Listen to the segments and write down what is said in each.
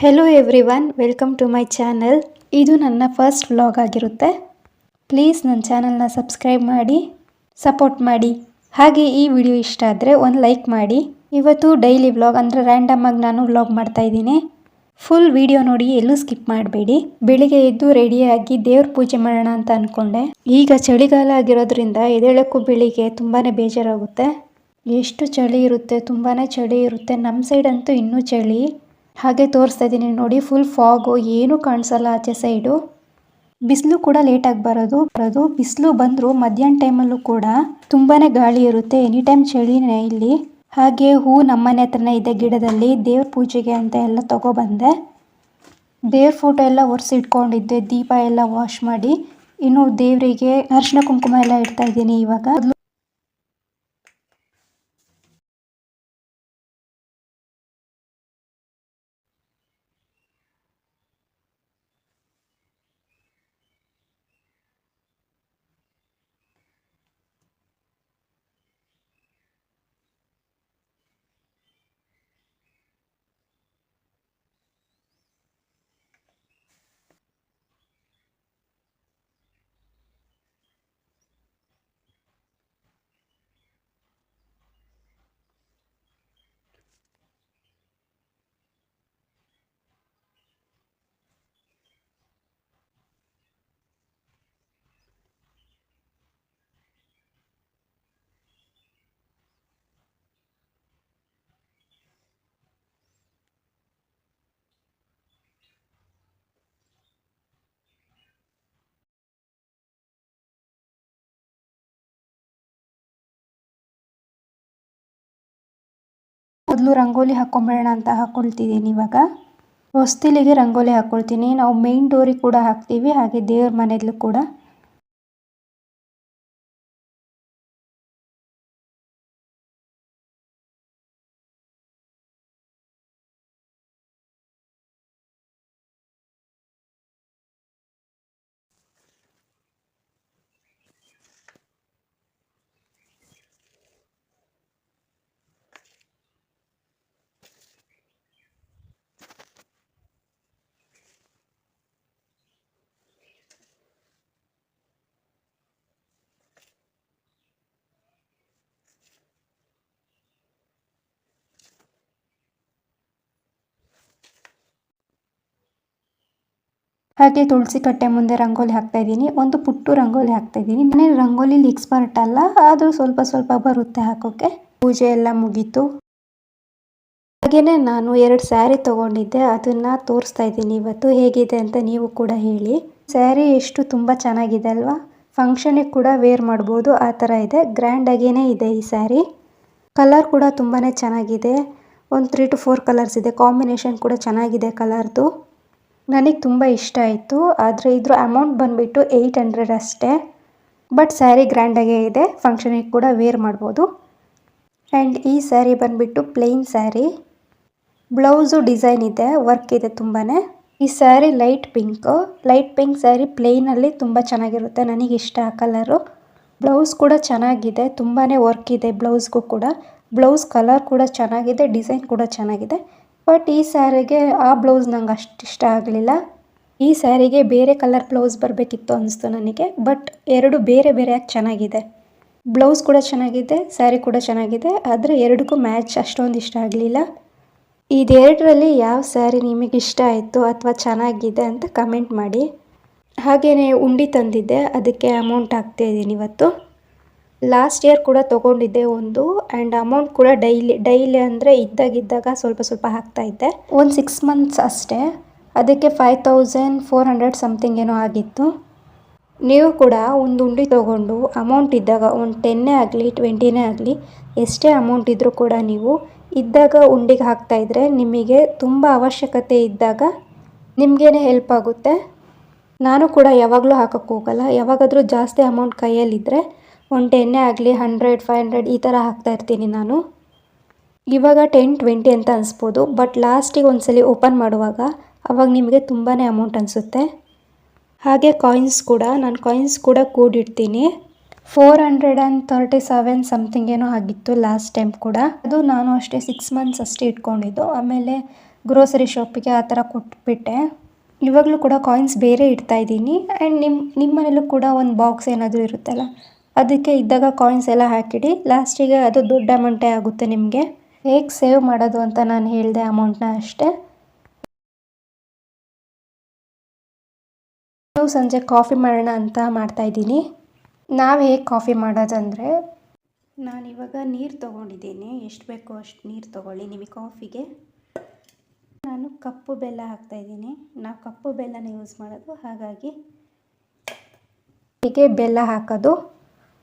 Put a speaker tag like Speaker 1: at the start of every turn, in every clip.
Speaker 1: Hello everyone welcome to my channel ಇದು ನನ್ನ first vlog ಆಗಿರುತ್ತೆ. ಪ್ಲೀಸ್ ನನ್ನ ಚಾನಲ್ನ ಸಬ್ಸ್ಕ್ರೈಬ್ ಮಾಡಿ ಸಪೋರ್ಟ್ ಮಾಡಿ. ಹಾಗೆ ಈ ವಿಡಿಯೋ ಇಷ್ಟ ಆದರೆ ಒಂದು ಲೈಕ್ ಮಾಡಿ. ಇವತ್ತು ಡೈಲಿ ವ್ಲಾಗ್ ಅಂದರೆ ರ್ಯಾಂಡಮ್ ಆಗಿ ನಾನು ವ್ಲಾಗ್ ಮಾಡ್ತಾ ಇದ್ದೀನಿ. ಫುಲ್ ವಿಡಿಯೋ ನೋಡಿ ಎಲ್ಲೂ ಸ್ಕಿಪ್ ಮಾಡಬೇಡಿ. ಬೆಳಿಗ್ಗೆ ಎದ್ದು ರೆಡಿಯಾಗಿ ದೇವ್ರ ಪೂಜೆ ಮಾಡೋಣ ಅಂತ ಅಂದ್ಕೊಂಡೆ ಈಗ ಚಳಿಗಾಲ ಆಗಿರೋದ್ರಿಂದ ಎದೇಳಕ್ಕೂ ಬೆಳಿಗ್ಗೆ ತುಂಬಾ ಬೇಜಾರಾಗುತ್ತೆ. ಎಷ್ಟು ಚಳಿ ಇರುತ್ತೆ ತುಂಬಾ ಚಳಿ ಇರುತ್ತೆ. ನಮ್ಮ ಸೈಡ್ ಅಂತೂ ಇನ್ನೂ ಚಳಿ. ಹಾಗೆ ತೋರಿಸ್ತಾ ಇದ್ದೀನಿ. ನೋಡಿ ಫುಲ್ ಫಾಗು ಏನು ಕಾಣಿಸಲ್ಲ ಆಚೆ ಸೈಡು ಬಿಸಿಲು ಕೂಡ ಲೇಟಾಗಿ ಬರೋದು ಬರೋದು. ಬಿಸಿಲು ಬಂದರೂ ಮಧ್ಯಾಹ್ನ ಟೈಮಲ್ಲೂ ಕೂಡ ತುಂಬಾನೇ ಗಾಳಿ ಇರುತ್ತೆ. ಎನಿ ಟೈಮ್ ಚಳಿನೇ ಇಲ್ಲಿ. ಹಾಗೆ ಹೂ ನಮ್ಮನೆ ಹತ್ರನೇ ಇದೆ ಗಿಡದಲ್ಲಿ. ದೇವ್ರ ಪೂಜೆಗೆ ಅಂತ ಎಲ್ಲ ತಗೊಬಂದೆ. ದೇವ್ರ ಫೋಟೋ ಎಲ್ಲ ಒರೆಸಿ ಇಟ್ಕೊಂಡಿದ್ದೆ. ದೀಪ ಎಲ್ಲ ವಾಶ್ ಮಾಡಿ. ಇನ್ನು ದೇವರಿಗೆ ಅರಿಶಿನ ಕುಂಕುಮ ಎಲ್ಲ ಇಡ್ತಾ ಇದ್ದೀನಿ ಇವಾಗ. ಮೊದಲು ರಂಗೋಲಿ ಹಾಕೊಂಬಿಡೋಣ ಅಂತ ಹಾಕೊಳ್ತಿದ್ದೀನಿ ಇವಾಗ. ಹೊಸ್ತಿಲಿಗೆ ರಂಗೋಲಿ ಹಾಕೊಳ್ತೀನಿ. ನಾವು ಮೇನ್ ಡೋರಿಗೆ ಕೂಡ ಹಾಕ್ತೀವಿ, ಹಾಗೆ ದೇವ್ರ ಮನೆಯಲ್ಲೂ ಕೂಡ. ಹಾಗೆ ತುಳಸಿ ಕಟ್ಟೆ ಮುಂದೆ ರಂಗೋಲಿ ಹಾಕ್ತಾ ಇದ್ದೀನಿ. ಒಂದು ಪುಟ್ಟು ರಂಗೋಲಿ ಹಾಕ್ತಾ ಇದ್ದೀನಿ. ಮನೆ ರಂಗೋಲಿಲಿ ಎಕ್ಸ್ಪರ್ಟ್ ಅಲ್ಲ ಆದರೂ ಸ್ವಲ್ಪ ಸ್ವಲ್ಪ ಬರುತ್ತೆ ಹಾಕೋಕೆ. ಪೂಜೆ ಎಲ್ಲ ಮುಗೀತು. ಹಾಗೇನೆ ನಾನು ಎರಡು ಸ್ಯಾರಿ ತೊಗೊಂಡಿದ್ದೆ, ಅದನ್ನ ತೋರಿಸ್ತಾ ಇದ್ದೀನಿ ಇವತ್ತು. ಹೇಗಿದೆ ಅಂತ ನೀವು ಕೂಡ ಹೇಳಿ. ಸ್ಯಾರಿ ಎಷ್ಟು ತುಂಬ ಚೆನ್ನಾಗಿದೆ ಅಲ್ವಾ? ಫಂಕ್ಷನಿಗೆ ಕೂಡ ವೇರ್ ಮಾಡ್ಬೋದು, ಆ ಥರ ಇದೆ. ಗ್ರ್ಯಾಂಡ್ ಆಗೇನೆ ಇದೆ ಈ ಸ್ಯಾರಿ. ಕಲರ್ ಕೂಡ ತುಂಬಾ ಚೆನ್ನಾಗಿದೆ. ಒಂದು ತ್ರೀ ಟು ಫೋರ್ ಕಲರ್ಸ್ ಇದೆ. ಕಾಂಬಿನೇಷನ್ ಕೂಡ ಚೆನ್ನಾಗಿದೆ ಕಲರ್ದು ನನಗೆ ತುಂಬ ಇಷ್ಟ ಆಯಿತು, ಆದರೆ ಇದ್ರ ಅಮೌಂಟ್ ಬಂದುಬಿಟ್ಟು ಏಯ್ಟ್ ಹಂಡ್ರೆಡ್ ಅಷ್ಟೇ. ಬಟ್ ಸ್ಯಾರಿ ಗ್ರ್ಯಾಂಡಾಗೇ ಇದೆ ಫಂಕ್ಷನಿಗೆ ಕೂಡ ವೇರ್ ಮಾಡ್ಬೋದು. ಆ್ಯಂಡ್ ಈ ಸ್ಯಾರಿ ಬಂದುಬಿಟ್ಟು ಪ್ಲೇನ್ ಸ್ಯಾರಿ ಬ್ಲೌಸು ಡಿಸೈನ್ ಇದೆ ವರ್ಕ್ ಇದೆ ತುಂಬಾ ಈ sari light pink light pink sari ಪ್ಲೇನಲ್ಲಿ ತುಂಬ ಚೆನ್ನಾಗಿರುತ್ತೆ, ನನಗೆ ಇಷ್ಟ ಆ ಕಲರು ಬ್ಲೌಸ್ ಕೂಡ ಚೆನ್ನಾಗಿದೆ ತುಂಬಾ ವರ್ಕ್ ಇದೆ ಬ್ಲೌಸ್ಗೂ ಕೂಡ. ಬ್ಲೌಸ್ ಕಲರ್ ಕೂಡ ಚೆನ್ನಾಗಿದೆ ಡಿಸೈನ್ ಕೂಡ ಚೆನ್ನಾಗಿದೆ. ಬಟ್ ಈ ಸ್ಯಾರಿಗೆ ಆ ಬ್ಲೌಸ್ ನಂಗೆ ಅಷ್ಟು ಇಷ್ಟ ಆಗಲಿಲ್ಲ. ಈ ಸ್ಯಾರಿಗೆ ಬೇರೆ ಕಲರ್ ಬ್ಲೌಸ್ ಬರಬೇಕಿತ್ತು ಅನಿಸ್ತು ನನಗೆ, ಬಟ್ ಎರಡು ಬೇರೆ ಬೇರೆಯಾಗಿ ಚೆನ್ನಾಗಿದೆ. ಬ್ಲೌಸ್ ಕೂಡ ಚೆನ್ನಾಗಿದೆ, ಸ್ಯಾರಿ ಕೂಡ ಚೆನ್ನಾಗಿದೆ, ಆದರೆ ಎರಡಕ್ಕೂ ಮ್ಯಾಚ್ ಅಷ್ಟೊಂದು ಇಷ್ಟ ಆಗಲಿಲ್ಲ. ಇದೆರಡರಲ್ಲಿ ಯಾವ ಸ್ಯಾರಿ ನಿಮಗೆ ಇಷ್ಟ ಆಯಿತು ಅಥವಾ ಚೆನ್ನಾಗಿದೆ ಅಂತ ಕಮೆಂಟ್ ಮಾಡಿ. ಹಾಗೆಯೇ ಉಂಡಿ ತಂದಿದ್ದೆ, ಅದಕ್ಕೆ ಅಮೌಂಟ್ ಹಾಕ್ತಾ ಇದ್ದೀನಿ ಇವತ್ತು. ಲಾಸ್ಟ್ ಇಯರ್ ಕೂಡ ತಗೊಂಡಿದ್ದೆ ಒಂದು ಆ್ಯಂಡ್ ಅಮೌಂಟ್ ಕೂಡ ಡೈಲಿ ಡೈಲಿ ಅಂದರೆ ಇದ್ದಾಗಿದ್ದಾಗ ಸ್ವಲ್ಪ ಸ್ವಲ್ಪ ಹಾಕ್ತಾ ಇದ್ದೆ. ಒಂದು ಸಿಕ್ಸ್ ಮಂತ್ಸ್ ಅಷ್ಟೇ. ಅದಕ್ಕೆ five thousand four hundred something ಏನೋ ಆಗಿತ್ತು. ನೀವು ಕೂಡ ಒಂದು ಉಂಡಿ ತೊಗೊಂಡು ಅಮೌಂಟ್ ಇದ್ದಾಗ ಒಂದು ಟೆನ್ನೇ ಆಗಲಿ ಟ್ವೆಂಟಿನೇ ಆಗಲಿ, ಎಷ್ಟೇ ಅಮೌಂಟ್ ಇದ್ದರೂ ಕೂಡ ನೀವು ಇದ್ದಾಗ ಉಂಡಿಗೆ ಹಾಕ್ತಾಯಿದ್ರೆ ನಿಮಗೆ ತುಂಬ ಅವಶ್ಯಕತೆ ಇದ್ದಾಗ ನಿಮಗೇನೆ ಹೆಲ್ಪ್ ಆಗುತ್ತೆ. ನಾನು ಕೂಡ ಯಾವಾಗಲೂ ಹಾಕೋಕ್ಕೆ ಹೋಗಲ್ಲ. ಯಾವಾಗಾದರೂ ಜಾಸ್ತಿ ಅಮೌಂಟ್ ಕೈಯಲ್ಲಿದ್ದರೆ ಒಂದು ಟೆನ್ನೇ ಆಗಲಿ, ಹಂಡ್ರೆಡ್, ಫೈವ್ ಹಂಡ್ರೆಡ್ ಈ ಥರ ಹಾಕ್ತಾ ಇರ್ತೀನಿ ನಾನು. ಇವಾಗ ಟೆನ್, ಟ್ವೆಂಟಿ ಅಂತ ಅನಿಸ್ಬೋದು, ಬಟ್ ಲಾಸ್ಟಿಗೆ ಒಂದ್ಸಲಿ ಓಪನ್ ಮಾಡುವಾಗ ಅವಾಗ ನಿಮಗೆ ತುಂಬಾ ಅಮೌಂಟ್ ಅನಿಸುತ್ತೆ. ಹಾಗೆ ಕಾಯಿನ್ಸ್ ಕೂಡ, ನಾನು ಕಾಯಿನ್ಸ್ ಕೂಡ ಕೂಡಿಡ್ತೀನಿ. Four hundred and thirty seven something ಏನೋ ಆಗಿತ್ತು ಲಾಸ್ಟ್ ಟೈಮ್ ಕೂಡ. ಅದು ನಾನು ಅಷ್ಟೇ ಸಿಕ್ಸ್ ಮಂತ್ಸ್ ಅಷ್ಟೇ ಇಟ್ಕೊಂಡಿದ್ದು. ಆಮೇಲೆ ಗ್ರೋಸರಿ ಶಾಪಿಗೆ ಆ ಥರ ಕೊಟ್ಬಿಟ್ಟೆ. ಇವಾಗಲೂ ಕೂಡ ಕಾಯಿನ್ಸ್ ಬೇರೆ ಇಡ್ತಾ ಇದ್ದೀನಿ. ಆ್ಯಂಡ್ ನಿಮ್ಮ ನಿಮ್ಮ ಮನೇಲೂ ಕೂಡ ಒಂದು ಬಾಕ್ಸ್ ಏನಾದರೂ ಇರುತ್ತಲ್ಲ ಅದಕ್ಕೆ ಇದ್ದಾಗ ಕಾಯಿನ್ಸ್ ಎಲ್ಲ ಹಾಕಿಡಿ. ಲಾಸ್ಟಿಗೆ ಅದು ದೊಡ್ಡ ಅಮೌಂಟೇ ಆಗುತ್ತೆ ನಿಮಗೆ. ಹೇಗೆ ಸೇವ್ ಮಾಡೋದು ಅಂತ ನಾನು ಹೇಳಿದೆ ಅಮೌಂಟ್ನ ಅಷ್ಟೇ. ನಾವು ಸಂಜೆ ಕಾಫಿ ಮಾಡೋಣ ಅಂತ ಮಾಡ್ತಾಯಿದ್ದೀನಿ ನಾವು ಹೇಗೆ ಕಾಫಿ ಮಾಡೋದಂದರೆ ನಾನಿವಾಗ ನೀರು ತೊಗೊಂಡಿದ್ದೀನಿ. ಎಷ್ಟು ಬೇಕೋ ಅಷ್ಟು ನೀರು ತೊಗೊಳ್ಳಿ ನಿಮಗೆ ಕಾಫಿಗೆ ನಾನು ಕಪ್ಪು ಬೆಲ್ಲ ಹಾಕ್ತಾಯಿದ್ದೀನಿ ನಾವು ಕಪ್ಪು ಬೆಲ್ಲನ ಯೂಸ್ ಮಾಡೋದು. ಹಾಗಾಗಿ, ಹೀಗೆ ಬೆಲ್ಲ ಹಾಕೋದು.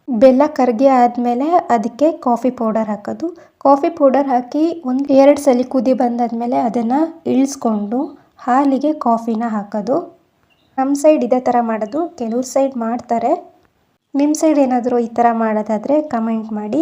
Speaker 1: ಬೆಲ್ಲ ಕರಗಿ ಆದಮೇಲೆ ಅದಕ್ಕೆ ಕಾಫಿ ಪೌಡರ್ ಹಾಕೋದು. ಕಾಫಿ ಪೌಡರ್ ಹಾಕಿ ಒಂದು ಎರಡು ಸಲ ಕುದಿ ಬಂದಾದಮೇಲೆ ಅದನ್ನು ಇಳಿಸ್ಕೊಂಡು ಹಾಲಿಗೆ ಕಾಫಿನ ಹಾಕೋದು. ನಮ್ಮ ಸೈಡ್ ಇದೇ ಥರ ಮಾಡೋದು. ಕೆಲವ್ರ ಸೈಡ್ ಮಾಡ್ತಾರೆ. ನಿಮ್ಮ ಸೈಡ್ ಏನಾದರೂ ಈ ಥರ ಮಾಡೋದಾದರೆ ಕಮೆಂಟ್ ಮಾಡಿ.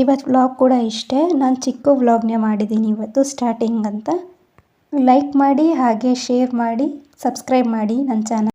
Speaker 1: ಇವತ್ತು ವ್ಲಾಗ್ ಕೂಡ ಇಷ್ಟೇ. ನಾನು ಚಿಕ್ಕ ವ್ಲಾಗ್ನೇ ಮಾಡಿದ್ದೀನಿ ಇವತ್ತು ಸ್ಟಾರ್ಟಿಂಗ್ ಅಂತ. ಲೈಕ್ ಮಾಡಿ, ಹಾಗೆ ಶೇರ್ ಮಾಡಿ ಸಬ್ಸ್ಕ್ರೈಬ್ ಮಾಡಿ ನನ್ನ ಚಾನಲ್